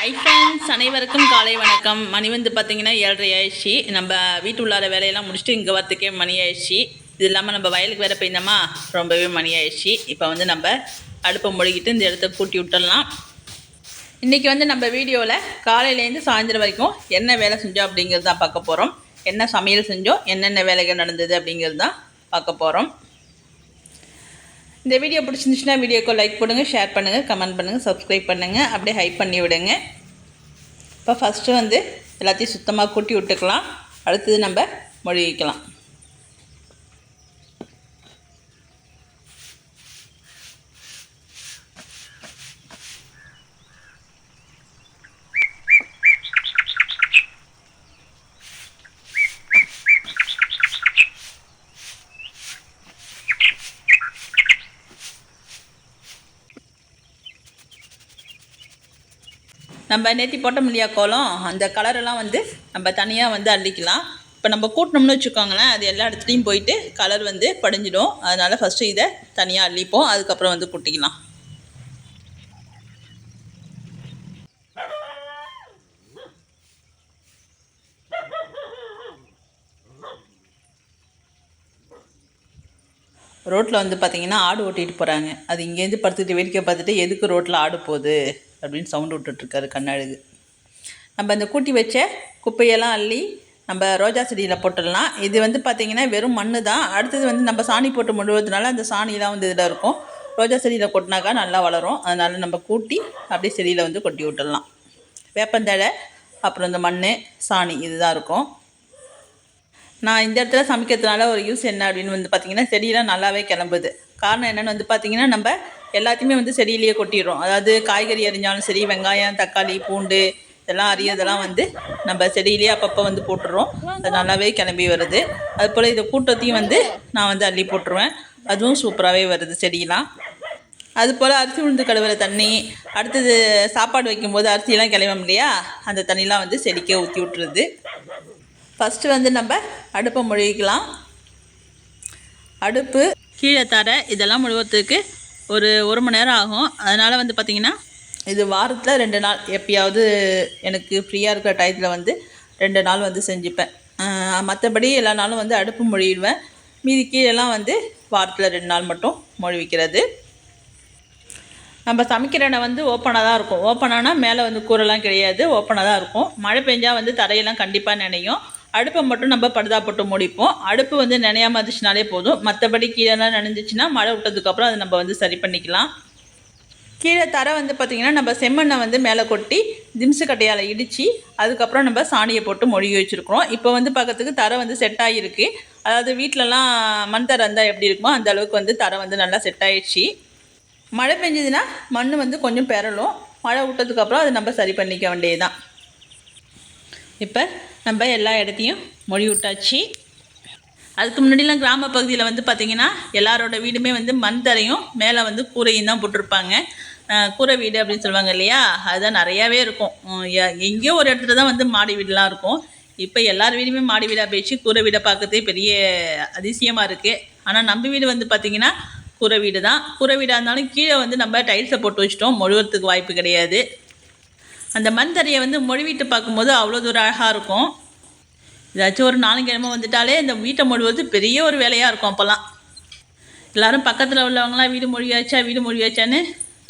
Hi friends அனைவருக்கும் காலை வணக்கம். மணி வந்து பார்த்தீங்கன்னா ஏழரை ஆயிடுச்சு. நம்ம வீட்டு உள்ளார வேலையெல்லாம் முடிச்சுட்டு இங்கே வரத்துக்கே மணி ஆயிடுச்சு. இது இல்லாமல் நம்ம வயலுக்கு வேறு போயிருந்தோமா ரொம்பவே மணி ஆயிடுச்சு. இப்போ வந்து நம்ம அடுப்பை முழுகிட்டு இந்த இடத்த கூட்டி விட்டுடலாம். இன்றைக்கி வந்து நம்ம வீடியோவில் காலையிலேருந்து சாயந்தரம் வரைக்கும் என்ன வேலை செஞ்சோம் அப்படிங்கிறது தான் பார்க்க போகிறோம் என்ன சமையல் செஞ்சோம்? என்னென்ன வேலைகள் நடந்தது அப்படிங்கிறது தான் பார்க்க போகிறோம் இந்த வீடியோ பிடிச்சிருந்துச்சுன்னா வீடியோக்கு லைக் பண்ணுங்கள் ஷேர் பண்ணுங்கள் கமெண்ட் பண்ணுங்கள் சப்ஸ்கிரைப் பண்ணுங்கள் அப்படியே ஹைப் பண்ணி விடுங்க. இப்போ ஃபஸ்ட்டு வந்து எல்லாத்தையும் சுத்தமாக கூட்டி விட்டுக்கலாம். அடுத்தது நம்ம மொழிக்கலாம் நம்ம நேற்றி போட்டோம் இல்லையா கோலம் அந்த கலரெல்லாம் வந்து நம்ம தனியாக வந்து அள்ளிக்கலாம். இப்போ நம்ம கூட்டினோம்னு வச்சுக்கோங்களேன் அது எல்லா இடத்துலையும் போயிட்டு கலர் வந்து படிஞ்சிடும். அதனால் ஃபஸ்ட்டு இதை தனியாக அள்ளிப்போம் அதுக்கப்புறம் வந்து கூட்டிக்கலாம். ரோட்டில் வந்து பார்த்தீங்கன்னா ஆடு ஓட்டிகிட்டு போகிறாங்க அது இங்கேருந்து படுத்துட்டு வேடிக்கை பார்த்துட்டு எதுக்கு ரோட்டில் ஆடு போகுது? அப்படின்னு சவுண்டு விட்டுட்ருக்காரு கண்ணழகு நம்ம இந்த கூட்டி வச்ச குப்பையெல்லாம் அள்ளி நம்ம ரோஜா செடியில் போட்டுடலாம். இது வந்து பார்த்திங்கன்னா வெறும் மண் தான் அடுத்தது வந்து நம்ம சாணி போட்டு முழுவதுனால அந்த சாணிலாம் வந்து இதில் இருக்கும். ரோஜா செடியில் கொட்டினாக்கா நல்லா வளரும். அதனால் நம்ம கூட்டி அப்படியே செடியில் வந்து கொட்டி விட்டுடலாம். வேப்பந்தழை அப்புறம் இந்த மண் சாணி இதுதான் இருக்கும். நான் இந்த இடத்துல சமைக்கிறதுனால ஒரு யூஸ் என்ன அப்படின்னு வந்து பார்த்திங்கன்னா செடியெலாம் நல்லாவே கிளம்புது. காரணம் என்னென்னு வந்து பார்த்திங்கன்னா நம்ம எல்லாத்தையுமே வந்து செடியிலேயே கொட்டிடுறோம். அதாவது காய்கறி அரிஞ்சாலும் சரி வெங்காயம் தக்காளி பூண்டு இதெல்லாம் அரியதெல்லாம் வந்து நம்ம செடியிலேயே அப்பப்போ வந்து போட்டுடுறோம். அது நல்லாவே கிளம்பி வருது. அதுபோல் இதை கூட்டத்தையும் வந்து நான் வந்து அள்ளி போட்டுருவேன். அதுவும் சூப்பராகவே வருது செடியெல்லாம். அதுபோல் அரிசி உளுந்து கழுவுற தண்ணி அடுத்தது சாப்பாடு வைக்கும்போது அரிசியெல்லாம் கிளம்பும் இல்லையா? அந்த தண்ணிலாம் வந்து செடிக்கே ஊற்றி விட்டுருது. ஃபஸ்ட்டு வந்து நம்ம அடுப்பை மொழிக்கலாம் அடுப்பு கீழே தர இதெல்லாம் முழுவதுக்கு ஒரு ஒரு மணி நேரம் ஆகும். அதனால் வந்து பார்த்திங்கன்னா இது வாரத்தில் ரெண்டு நாள். எப்பயாவது எனக்கு ஃப்ரீயாக இருக்கிற டயத்தில் வந்து ரெண்டு நாள் வந்து செஞ்சுப்பேன். மற்றபடி எல்லா நாளும் வந்து அடுப்பு மொழிடுவேன் மீதி கீழெல்லாம் வந்து வாரத்தில் ரெண்டு நாள் மட்டும் மொழிவிக்கிறது நம்ம சமைக்கிற இடம் வந்து ஓப்பனாக தான் இருக்கும். ஓப்பனானால் மேலே வந்து கூரைலாம் கிடையாது. ஓப்பனாக தான் இருக்கும். மழை பெஞ்சால் வந்து தரையெல்லாம் கண்டிப்பாக நினையும். அடுப்பை மட்டும் நம்ம படுதா போட்டு முடிப்போம். அடுப்பு வந்து நினையாம இருந்துச்சுனாலே போதும். மற்றபடி கீழேலாம் நனைஞ்சிச்சின்னா மழை விட்டதுக்கப்புறம் அதை நம்ம வந்து சரி பண்ணிக்கலாம். கீழே தர வந்து பார்த்திங்கன்னா நம்ம செம்மண்ணை வந்து மேலே கொட்டி திம்சு கட்டையால் இடித்து அதுக்கப்புறம் நம்ம சாணியை போட்டு மொழிகி வச்சுருக்குறோம். இப்போ வந்து பார்க்கறதுக்கு தரை வந்து செட் ஆகிருக்கு அதாவது வீட்டிலலாம் மண் தரை இருந்தால் எப்படி இருக்குமோ அந்த அளவுக்கு வந்து தரை வந்து நல்லா செட் ஆயிடுச்சு. மழை பெஞ்சதுன்னா மண் வந்து கொஞ்சம் பெறலும். மழை விட்டதுக்கப்புறம் அதை நம்ம சரி பண்ணிக்க வேண்டியது தான் இப்போ நம்ம எல்லா இடத்தையும் மொழி விட்டாச்சு அதுக்கு முன்னாடிலாம் கிராம பகுதியில் வந்து பார்த்திங்கன்னா எல்லாரோட வீடுமே வந்து மண் தரையும் மேலே வந்து கூரையும் தான் போட்டிருப்பாங்க. கூரை வீடு அப்படின்னு சொல்லுவாங்க இல்லையா? அதுதான் நிறையாவே இருக்கும். எங்கேயோ ஒரு இடத்துல தான் வந்து மாடி வீடுலாம் இருக்கும். இப்போ எல்லார் வீடுமே மாடி வீடாக போயிடுச்சு. கூரை வீடை பார்க்கறதே பெரிய அதிசயமாக இருக்குது ஆனால் நம்ம வீடு வந்து பார்த்திங்கன்னா கூரை வீடு தான் கூரை வீடாக இருந்தாலும் கீழே வந்து நம்ம டைல்ஸை போட்டு வச்சிட்டோம். மொழுகிறதுக்கு வாய்ப்பு கிடையாது. அந்த மண் தரையை வந்து மொழிவிட்டு பார்க்கும்போது அவ்வளோ தூரம் அழகாக இருக்கும். ஏதாச்சும் ஒரு நாலுங்கிழமை வந்துட்டாலே இந்த வீட்டை மொழிவது பெரிய ஒரு வேலையாக இருக்கும் அப்போல்லாம் எல்லோரும் பக்கத்தில் உள்ளவங்களாம் வீடு மொழியாச்சா வீடு மொழியாச்சான்னு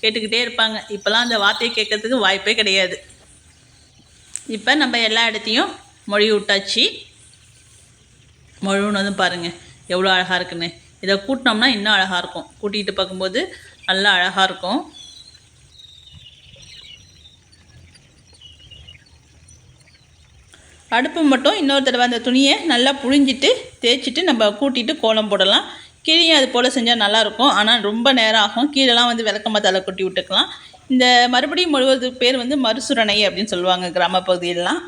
கேட்டுக்கிட்டே இருப்பாங்க. இப்போல்லாம் அந்த வார்த்தையை கேட்கறதுக்கு வாய்ப்பே கிடையாது. இப்போ நம்ம எல்லா இடத்தையும் மொழி விட்டாச்சு. மொழுனதும் பாருங்கள் எவ்வளோ அழகாக இருக்குன்னு. இதை கூட்டினோம்னா இன்னும் அழகாக இருக்கும். கூட்டிகிட்டு பார்க்கும்போது நல்லா அழகாக இருக்கும். அடுப்பு மட்டும் இன்னொரு தடவை அந்த துணியை நல்லா புழிஞ்சிட்டு தேய்ச்சிட்டு நம்ம கூட்டிட்டு கோலம் போடலாம். கீழேயும் அது போல் செஞ்சால் நல்லாயிருக்கும் ஆனால் ரொம்ப நேரம் ஆகும். கீழெலாம் வந்து விளக்கமாக தலை கொட்டி விட்டுக்கலாம். இந்த மறுபடியும் முழுவதுக்கு பேர் வந்து மறுசுரணை அப்படின்னு சொல்லுவாங்க கிராமப்பகுதியிலலாம்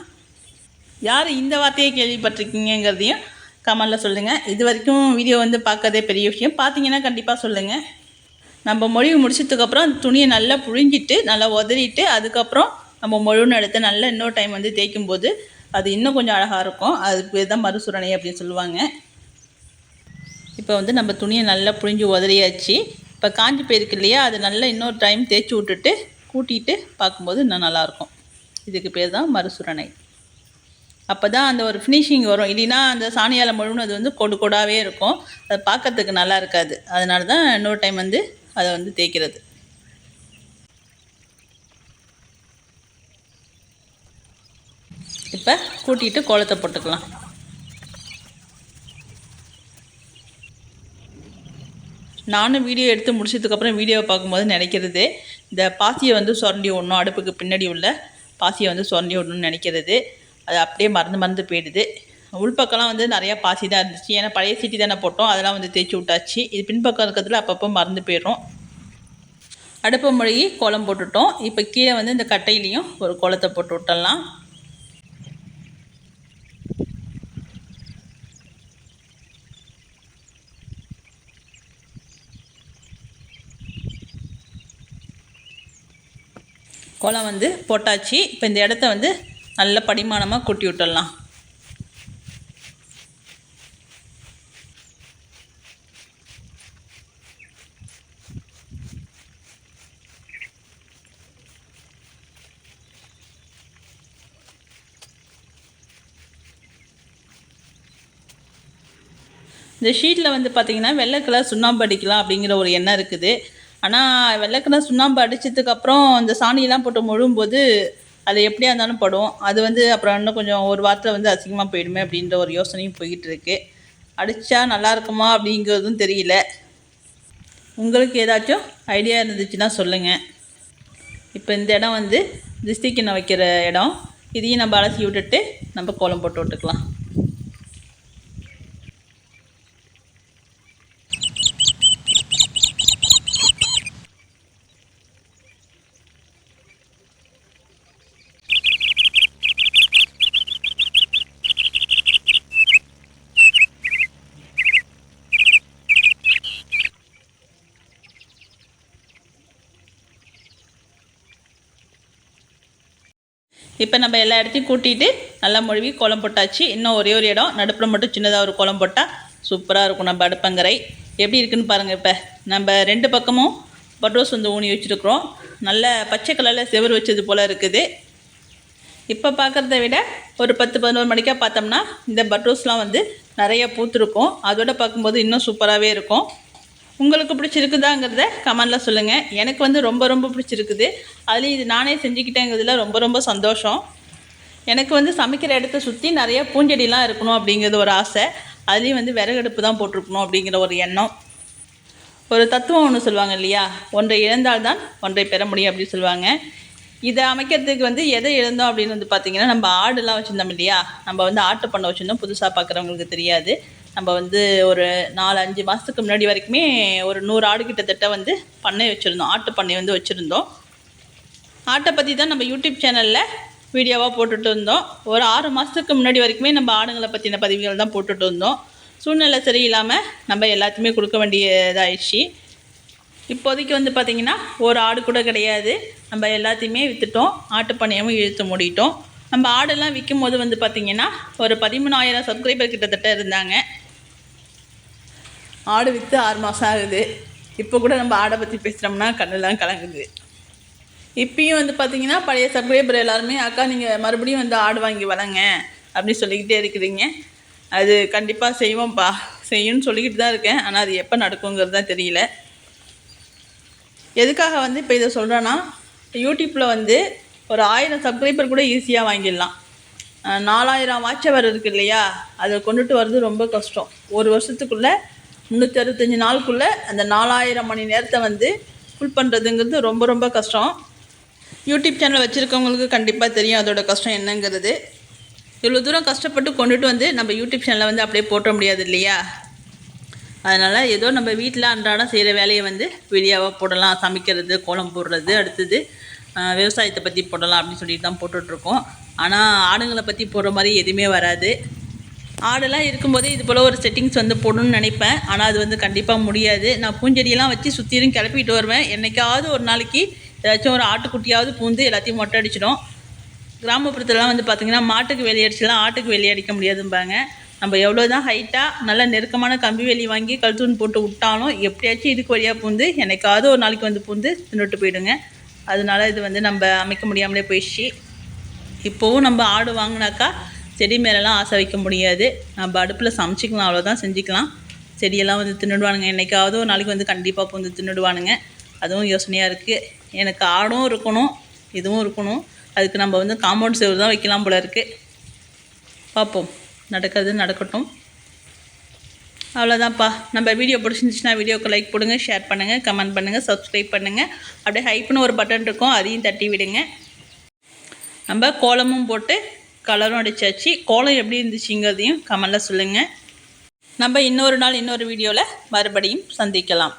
யார் இந்த வார்த்தையை கேள்விப்பட்டிருக்கீங்கிறதையும் கமெண்டில் சொல்லுங்கள் இது வரைக்கும் வீடியோ வந்து பார்க்கறதே பெரிய விஷயம். பார்த்தீங்கன்னா கண்டிப்பாக சொல்லுங்கள் நம்ம மொழிவு முடிச்சதுக்கப்புறம் அந்த துணியை நல்லா புழிஞ்சிட்டு நல்லா உதறிட்டு அதுக்கப்புறம் நம்ம மொழுன்னு எடுத்து நல்லா இன்னொரு டைம் வந்து தேய்க்கும் போது அது இன்னும் கொஞ்சம் அழகாக இருக்கும். அதுக்கு பேர் தான் மறுசுரணை அப்படின்னு சொல்லுவாங்க. இப்போ வந்து நம்ம துணியை நல்லா புழிஞ்சு உதறியாச்சு. இப்போ காஞ்சி போயிருக்கு இல்லையா? அது நல்லா இன்னொரு டைம் தேய்ச்சி விட்டுட்டு கூட்டிகிட்டு பார்க்கும்போது இன்னும் நல்லாயிருக்கும் இதுக்கு பேர் தான் மறுசுரணை அப்போ தான் அந்த ஒரு ஃபினிஷிங் வரும். இல்லைன்னா அந்த சாணியால் முழுனது வந்து கொடு கொடாவே இருக்கும். அது பார்க்கறதுக்கு நல்லா இருக்காது. அதனால தான் இன்னொரு டைம் வந்து அதை வந்து தேய்க்கிறது. இப்போ கூட்டிட்டு கோலத்தை போட்டுக்கலாம். நானும் வீடியோ எடுத்து முடிச்சதுக்கப்புறம் வீடியோவை பார்க்கும்போது நினைக்கிறது இந்த பாசியை வந்து சுரண்டி விடணும் அடுப்புக்கு பின்னாடி உள்ள பாசியை வந்து சுரண்டி விடணும்னு நினைக்கிறது. அது அப்படியே மறந்து மறந்து போயிடுது. உள்பக்கம்லாம் வந்து நிறையா பாசி தான் இருந்துச்சு. ஏன்னா பழைய சீட்டி தானே போட்டோம். அதெல்லாம் வந்து தேய்ச்சி விட்டாச்சு. இது பின்பக்கம் இருக்கிறதுல அப்பப்போ மறந்து போயிடும் அடுப்பு மொழி கோலம் போட்டுட்டோம். இப்போ கீழே வந்து இந்த கட்டையிலையும் ஒரு கோலத்தை போட்டு விட்டுடலாம். கோலம் வந்து போட்டாச்சு. இப்போ இந்த இடத்த வந்து நல்ல படிமானமாக கொட்டி விட்டுடலாம். இந்த ஷீட்டில் வந்து பார்த்திங்கன்னா வெள்ளை கலர் சுண்ணாம்பு அடிக்கலாம் அப்படிங்கிற ஒரு எண்ணம் இருக்குது. ஆனால் வெள்ளை சுண்ணாம்பு அடித்ததுக்கப்புறம் இந்த சாணியெல்லாம் போட்டு முழும்போது அது எப்படியா இருந்தாலும் படும். அது வந்து அப்புறம் இன்னும் கொஞ்சம் ஒரு வாரத்தில் வந்து அசிங்கமாக போயிடுமே அப்படின்ற ஒரு யோசனையும் போய்கிட்டு இருக்கு அடித்தா நல்லா இருக்குமா அப்படிங்கிறதும் தெரியல. உங்களுக்கு ஏதாச்சும் ஐடியா இருந்துச்சுன்னா சொல்லுங்கள் இப்போ இந்த இடம் வந்து திஸ்திக்கிண்ண வைக்கிற இடம். இதையும் நம்ம அலசி விட்டுட்டு நம்ம கோலம் போட்டு விட்டுக்கலாம். இப்போ நம்ம எல்லா இடத்தையும் கூட்டிகிட்டு நல்லா மொழிவி கோலம் போட்டாச்சு. இன்னும் ஒரே ஒரு இடம். நடுப்புற மட்டும் சின்னதாக ஒரு கோலம் போட்டால் சூப்பராக இருக்கும். நம்ம அடுப்பங்கரை. எப்படி இருக்குன்னு பாருங்கள் இப்போ. நம்ம ரெண்டு பக்கமும் பட்ரோஸ் வந்து ஊனி வச்சுருக்குறோம். நல்ல பச்சை கலரில் செவர் வச்சது போல் இருக்குது. இப்போ பார்க்குறத விட ஒரு பத்து பதினோரு மணிக்காக பார்த்தோம்னா இந்த பட்ரோஸ்லாம் வந்து நிறைய பூத்துருக்கும். அதோட பார்க்கும்போது இன்னும் சூப்பராகவே இருக்கும். உங்களுக்கு பிடிச்சிருக்குதாங்கிறத கமெண்டில் சொல்லுங்கள் எனக்கு வந்து ரொம்ப ரொம்ப பிடிச்சிருக்குது. அதுலேயும் இது நானே செஞ்சுக்கிட்டேங்கிறதுல ரொம்ப ரொம்ப சந்தோஷம். எனக்கு வந்து சமைக்கிற இடத்த சுற்றி நிறைய பூஞ்செடிலாம் இருக்கணும் அப்படிங்கிறது ஒரு ஆசை. அதுலேயும் வந்து விறகடுப்பு தான் போட்டிருக்கணும் அப்படிங்கிற ஒரு எண்ணம். ஒரு தத்துவம் ஒன்று சொல்லுவாங்க இல்லையா? ஒன்றை இழந்தால்தான் ஒன்றை பெற முடியும் அப்படின்னு சொல்லுவாங்க. இதை அமைக்கிறதுக்கு வந்து எதை இழந்தோம் அப்படின்னு வந்து பார்த்தீங்கன்னா நம்ம ஆடுலாம் வச்சுருந்தோம் இல்லையா? நம்ம வந்து ஆட்டு பண்ணை வச்சுருந்தோம். புதுசாக பார்க்குறவங்களுக்கு தெரியாது. நம்ம வந்து ஒரு நாலு அஞ்சு மாதத்துக்கு முன்னாடி வரைக்குமே ஒரு நூறு ஆடு கிட்டத்தட்ட வந்து பண்ணை வச்சுருந்தோம். ஆட்டு பண்ணை வந்து வச்சுருந்தோம். ஆட்டை பற்றி தான் நம்ம யூடியூப் சேனலில் வீடியோவாக போட்டுட்டு இருந்தோம். ஒரு ஆறு மாதத்துக்கு முன்னாடி வரைக்குமே நம்ம ஆடுங்களை பற்றின பதிவுகள் தான் போட்டுட்டு இருந்தோம். சூழ்நிலை சரியில்லாமல் நம்ம எல்லாத்தையுமே கொடுக்க வேண்டியதாகிடுச்சு இப்போதைக்கு வந்து பார்த்திங்கன்னா ஒரு ஆடு கூட கிடையாது. நம்ம எல்லாத்தையுமே விற்றுட்டோம் ஆட்டுப்பண்ணையமும் இழுத்து மூடிட்டோம். நம்ம ஆடெல்லாம் விற்கும் போது வந்து பார்த்திங்கன்னா ஒரு பதிமூணாயிரம் சப்ஸ்கிரைபர் கிட்டத்தட்ட இருந்தாங்க. ஆடு விற்று ஆறு மாதம் ஆகுது. இப்போ கூட நம்ம ஆடை பற்றி பேசுகிறோம்னா கண்ணெல்லாம் கலங்குது. இப்பயும் வந்து பார்த்திங்கன்னா பழைய சப்ஸ்கிரைபர் எல்லாருமே அக்கா நீங்கள் மறுபடியும் வந்து ஆடு வாங்கி வளங்க அப்படின்னு சொல்லிக்கிட்டே இருக்கிறீங்க. அது கண்டிப்பாக செய்வோம்ப்பா செய்யும்னு சொல்லிக்கிட்டு தான் இருக்கேன். ஆனால் அது எப்போ நடக்குங்கிறது தான் தெரியல. எதுக்காக வந்து இப்போ இதை சொல்கிறேன்னா யூடியூப்பில் வந்து ஒரு ஆயிரம் சப்ஸ்கிரைபர் கூட ஈஸியாக வாங்கிடலாம். நாலாயிரம் வாட்சவர் இருக்குது இருக்கு இல்லையா? அதை கொண்டுட்டு வர்றது ரொம்ப கஷ்டம். ஒரு வருஷத்துக்குள்ளே முந்நூற்றி அறுபத்தஞ்சி நாளுக்குள்ளே அந்த நாலாயிரம் மணி நேரத்தை வந்து ஃபுல் பண்ணுறதுங்கிறது ரொம்ப ரொம்ப கஷ்டம். யூடியூப் சேனல் வச்சுருக்கவங்களுக்கு கண்டிப்பாக தெரியும் அதோட கஷ்டம் என்னங்கிறது. இவ்வளோ தூரம் கஷ்டப்பட்டு கொண்டுட்டு வந்து நம்ம யூடியூப் சேனலை வந்து அப்படியே போட்ட முடியாது இல்லையா? அதனால் ஏதோ நம்ம வீட்டில் அன்றாடம் செய்கிற வேலையை வந்து வீடியோவாக போடலாம். சமைக்கிறது கோலம் போடுறது அடுத்தது விவசாயத்தை பற்றி போடலாம் அப்படின்னு சொல்லிட்டு தான் போட்டுட்ருக்கோம். ஆனால் ஆடுங்களை பற்றி போடுற மாதிரி எதுவுமே வராது. ஆடெல்லாம் இருக்கும்போது இது போல் ஒரு செட்டிங்ஸ் வந்து போடணும்னு நினைப்பேன். ஆனால் அது வந்து கண்டிப்பாக முடியாது. நான் பூஞ்செடியெல்லாம் வச்சு சுற்றிலும் கிளப்பிட்டு வருவேன். என்றைக்காவது ஒரு நாளைக்கு ஏதாச்சும் ஒரு ஆட்டுக்குட்டியாவது பூந்து எல்லாத்தையும் மொட்டை அடிச்சிடும். கிராமப்புறத்துலலாம் வந்து பார்த்திங்கன்னா மாட்டுக்கு வேலி ஆட்டுக்கு வெளியடிக்க அடிக்க முடியாதும்பாங்க. நம்ம எவ்வளோ தான் ஹைட்டாக நல்ல நெருக்கமான கம்பி வேலி வாங்கி கழுத்துன்னு போட்டு விட்டாலும் எப்படியாச்சும் இதுக்கு வழியாக பூந்து என்னைக்காவது ஒரு நாளைக்கு வந்து பூந்து தின்னுட்டு போயிடுங்க. அதனால இது வந்து நம்ம அமைக்க முடியாமலே போயிடுச்சு. இப்போவும் நம்ம ஆடு வாங்கினாக்கா செடி மேலெலாம் ஆசை வைக்க முடியாது. நம்ம அடுப்பில் சமைச்சிக்கலாம் அவ்வளோதான் செஞ்சுக்கலாம். செடியெல்லாம் வந்து தின்னுடுவானுங்க. என்றைக்காவது ஒரு நாளைக்கு வந்து கண்டிப்பாக வந்து தின்னுடுவானுங்க. அதுவும் யோசனையாக இருக்குது எனக்கு ஆடும் இருக்கணும் இதுவும் இருக்கணும். அதுக்கு நம்ம வந்து காம்பவுண்ட் செவரு தான் வைக்கலாம் போல இருக்குது பார்ப்போம். நடக்கிறது நடக்கட்டும். அவ்வளோதான்ப்பா நம்ம வீடியோ பிடிச்சிருந்துச்சுன்னா வீடியோக்கு லைக் போடுங்க ஷேர் பண்ணுங்கள் கமெண்ட் பண்ணுங்கள் சப்ஸ்கிரைப் பண்ணுங்கள் அப்படியே ஹைப்னு ஒரு பட்டன் இருக்கும் அதையும் தட்டி விடுங்க. நம்ம கோலமும் போட்டு கலரும் அடிச்சாச்சு. கோலம் எப்படி இருந்துச்சுங்கிறதையும் கமெண்டில் சொல்லுங்கள் நம்ம இன்னொரு நாள் இன்னொரு வீடியோவில் மறுபடியும் சந்திக்கலாம்.